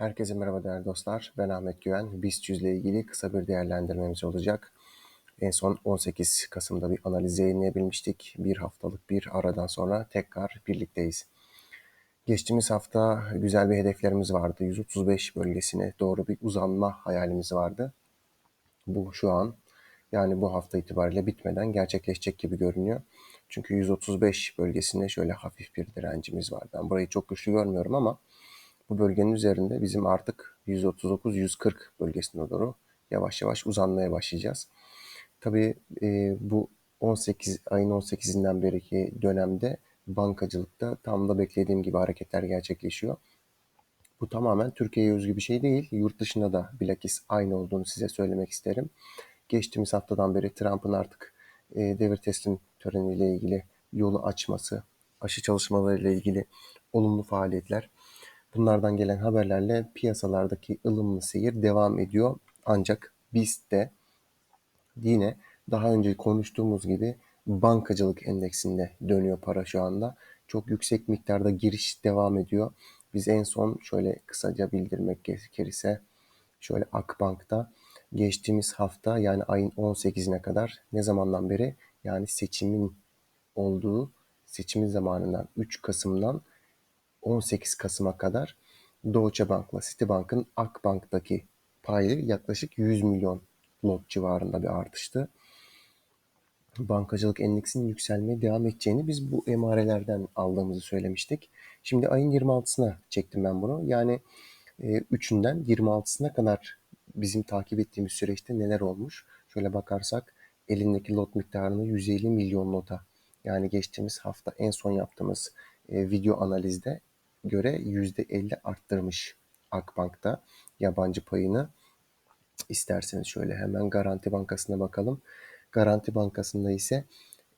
Herkese merhaba değerli dostlar. Ben Ahmet Güven. BIST 100 ile ilgili kısa bir değerlendirmemiz olacak. En son 18 Kasım'da bir analiz yayınlayabilmiştik. Bir haftalık bir aradan sonra tekrar birlikteyiz. Geçtiğimiz hafta güzel bir hedeflerimiz vardı. 135 bölgesine doğru bir uzanma hayalimiz vardı. Bu şu an yani bu hafta itibariyle bitmeden gerçekleşecek gibi görünüyor. Çünkü 135 bölgesinde şöyle hafif bir direncimiz var. Ben burayı çok güçlü görmüyorum ama bu bölgenin üzerinde bizim artık 139-140 bölgesine doğru yavaş yavaş uzanmaya başlayacağız. Tabii e, bu 18 ayın 18'inden beriki dönemde bankacılıkta tam da beklediğim gibi hareketler gerçekleşiyor. Bu tamamen Türkiye'ye özgü bir şey değil. Yurt dışında da bilakis aynı olduğunu size söylemek isterim. Geçtiğimiz haftadan beri Trump'ın artık e, devir teslim töreniyle ilgili yolu açması, aşı çalışmalarıyla ilgili olumlu faaliyetler Bunlardan gelen haberlerle piyasalardaki ılımlı seyir devam ediyor. Ancak BIST'te yine daha önce konuştuğumuz gibi bankacılık endeksinde dönüyor para şu anda. Çok yüksek miktarda giriş devam ediyor. Biz en son şöyle kısaca bildirmek gerekirse şöyle Akbank'ta geçtiğimiz hafta yani ayın 18'ine kadar ne zamandan beri yani seçimin olduğu seçimin zamanından 3 Kasım'dan 18 Kasım'a kadar Deutsche Bank'la Citibank'ın Akbank'taki payı yaklaşık 100 milyon lot civarında bir artıştı. Bankacılık endeksinin yükselmeye devam edeceğini biz bu emarelerden aldığımızı söylemiştik. Şimdi ayın 26'sına çektim ben bunu. Yani 3'ünden e, 26'sına kadar bizim takip ettiğimiz süreçte neler olmuş? Şöyle bakarsak elindeki lot miktarını 150 milyon lota yani geçtiğimiz hafta en son yaptığımız e, video analizde göre %50 arttırmış Akbank'ta yabancı payını. İsterseniz şöyle hemen Garanti Bankası'na bakalım. Garanti Bankası'nda ise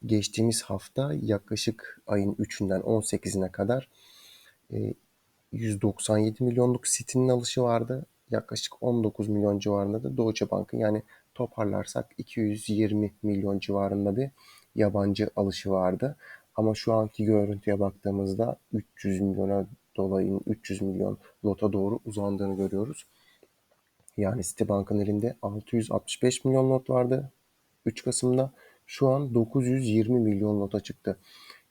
geçtiğimiz hafta yaklaşık ayın 3'ünden 18'ine kadar 197 e, milyonluk sitinin alışı vardı. Yaklaşık 19 milyon civarında da Deutsche Bank'ın yani toparlarsak 220 milyon civarında bir yabancı alışı vardı. Ama şu anki görüntüye baktığımızda 300 milyona dolayın 300 milyon lota doğru uzandığını görüyoruz. Yani Citibank'ın elinde 665 milyon lot vardı 3 Kasım'da. Şu an 920 milyon lota çıktı.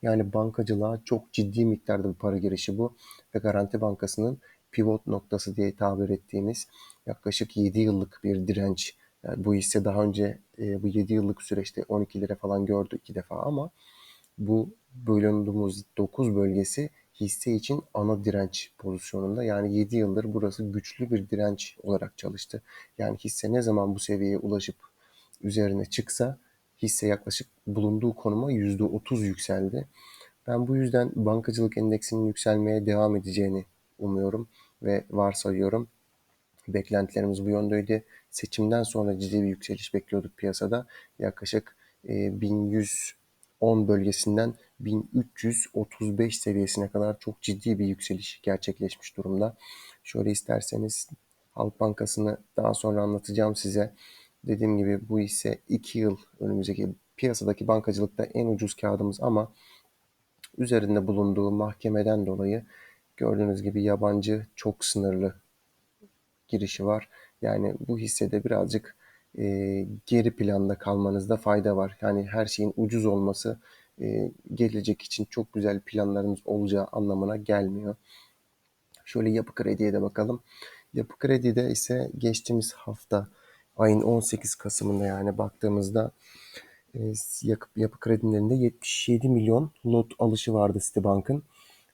Yani bankacılığa çok ciddi miktarda bir para girişi bu. Ve Garanti Bankası'nın pivot noktası diye tabir ettiğimiz yaklaşık 7 yıllık bir direnç. Yani bu hisse daha önce e, bu 7 yıllık süreçte 12 lira falan gördü iki defa ama bu bölündüğümüz 9 bölgesi hisse için ana direnç pozisyonunda. Yani 7 yıldır burası güçlü bir direnç olarak çalıştı. Yani hisse ne zaman bu seviyeye ulaşıp üzerine çıksa hisse yaklaşık bulunduğu konuma %30 yükseldi. Ben bu yüzden bankacılık endeksinin yükselmeye devam edeceğini umuyorum ve varsayıyorum. Beklentilerimiz bu yöndeydi. Seçimden sonra ciddi bir yükseliş bekliyorduk piyasada. Yaklaşık 1100 10 bölgesinden 1335 seviyesine kadar çok ciddi bir yükseliş gerçekleşmiş durumda. Şöyle isterseniz Halk Bankası'nı daha sonra anlatacağım size. Dediğim gibi bu ise 2 yıl önümüzdeki piyasadaki bankacılıkta en ucuz kağıdımız ama üzerinde bulunduğu mahkemeden dolayı gördüğünüz gibi yabancı çok sınırlı girişi var. Yani bu hissede birazcık e, geri planda kalmanızda fayda var. Yani her şeyin ucuz olması e, gelecek için çok güzel planlarınız olacağı anlamına gelmiyor. Şöyle yapı krediye de bakalım. Yapı kredide ise geçtiğimiz hafta ayın 18 Kasım'ında yani baktığımızda e, yapı, kredilerinde 77 milyon lot alışı vardı Citibank'ın.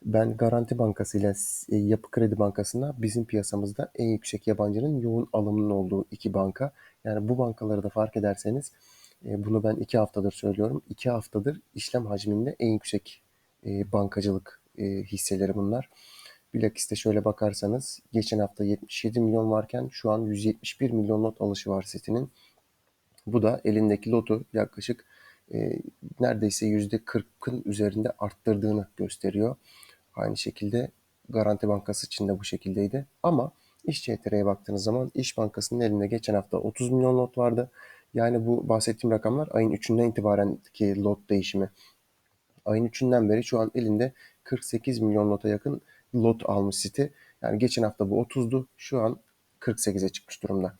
Ben Garanti Bankası ile e, Yapı Kredi Bankası'nda bizim piyasamızda en yüksek yabancının yoğun alımının olduğu iki banka. Yani bu bankaları da fark ederseniz e, bunu ben iki haftadır söylüyorum. İki haftadır işlem hacminde en yüksek e, bankacılık hisseleri bunlar. Bilakis de şöyle bakarsanız geçen hafta 77 milyon varken şu an 171 milyon lot alışı var setinin. Bu da elindeki lotu yaklaşık e, neredeyse %40'ın üzerinde arttırdığını gösteriyor. Aynı şekilde Garanti Bankası için de bu şekildeydi. Ama İş CTR'ye baktığınız zaman İş Bankası'nın elinde geçen hafta 30 milyon lot vardı. Yani bu bahsettiğim rakamlar ayın 3'ünden itibaren ki lot değişimi. Ayın 3'ünden beri şu an elinde 48 milyon lota yakın lot almış City. Yani geçen hafta bu 30'du. Şu an 48'e çıkmış durumda.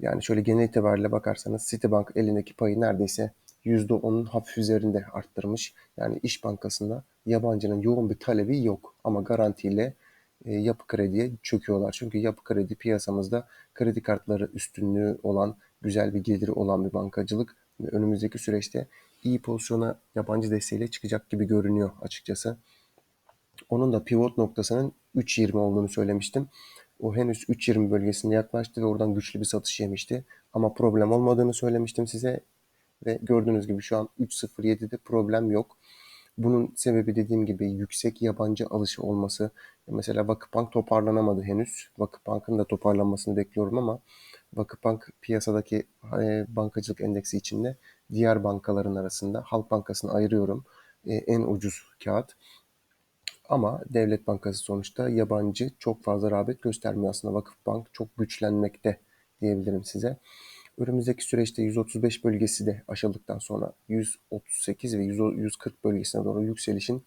Yani şöyle genel itibariyle bakarsanız Citibank elindeki payı neredeyse %10'un hafif üzerinde arttırmış. Yani İş Bankası'nda yabancının yoğun bir talebi yok ama garantiyle e, yapı krediye çöküyorlar. Çünkü yapı kredi piyasamızda kredi kartları üstünlüğü olan, güzel bir geliri olan bir bankacılık ve önümüzdeki süreçte iyi pozisyona yabancı desteğiyle çıkacak gibi görünüyor açıkçası. Onun da pivot noktasının 3.20 olduğunu söylemiştim. O henüz 3.20 bölgesine yaklaştı ve oradan güçlü bir satış yemişti. Ama problem olmadığını söylemiştim size ve gördüğünüz gibi şu an 3.07'de problem yok. Bunun sebebi dediğim gibi yüksek yabancı alışı olması. Mesela Vakıfbank toparlanamadı henüz. Vakıfbank'ın da toparlanmasını bekliyorum ama Vakıfbank piyasadaki e, bankacılık endeksi içinde diğer bankaların arasında Halk Bankası'nı ayırıyorum. E, en ucuz kağıt. Ama Devlet Bankası sonuçta yabancı çok fazla rağbet göstermiyor aslında. Vakıfbank çok güçlenmekte diyebilirim size. Önümüzdeki süreçte 135 bölgesi de aşıldıktan sonra 138 ve 140 bölgesine doğru yükselişin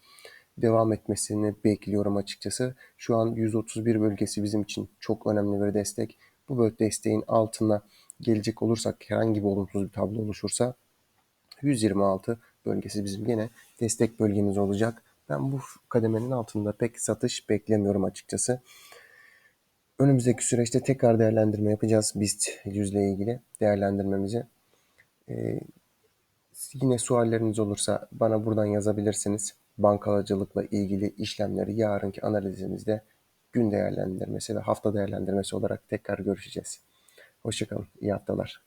devam etmesini bekliyorum açıkçası. Şu an 131 bölgesi bizim için çok önemli bir destek. Bu böyle desteğin altına gelecek olursak herhangi bir olumsuz bir tablo oluşursa 126 bölgesi bizim yine destek bölgemiz olacak. Ben bu kademenin altında pek satış beklemiyorum açıkçası. Önümüzdeki süreçte tekrar değerlendirme yapacağız BIST yüzle ilgili değerlendirmemizi. Ee, yine sualleriniz olursa bana buradan yazabilirsiniz. Bankacılıkla ilgili işlemleri yarınki analizimizde gün değerlendirmesi ve hafta değerlendirmesi olarak tekrar görüşeceğiz. Hoşçakalın, iyi haftalar.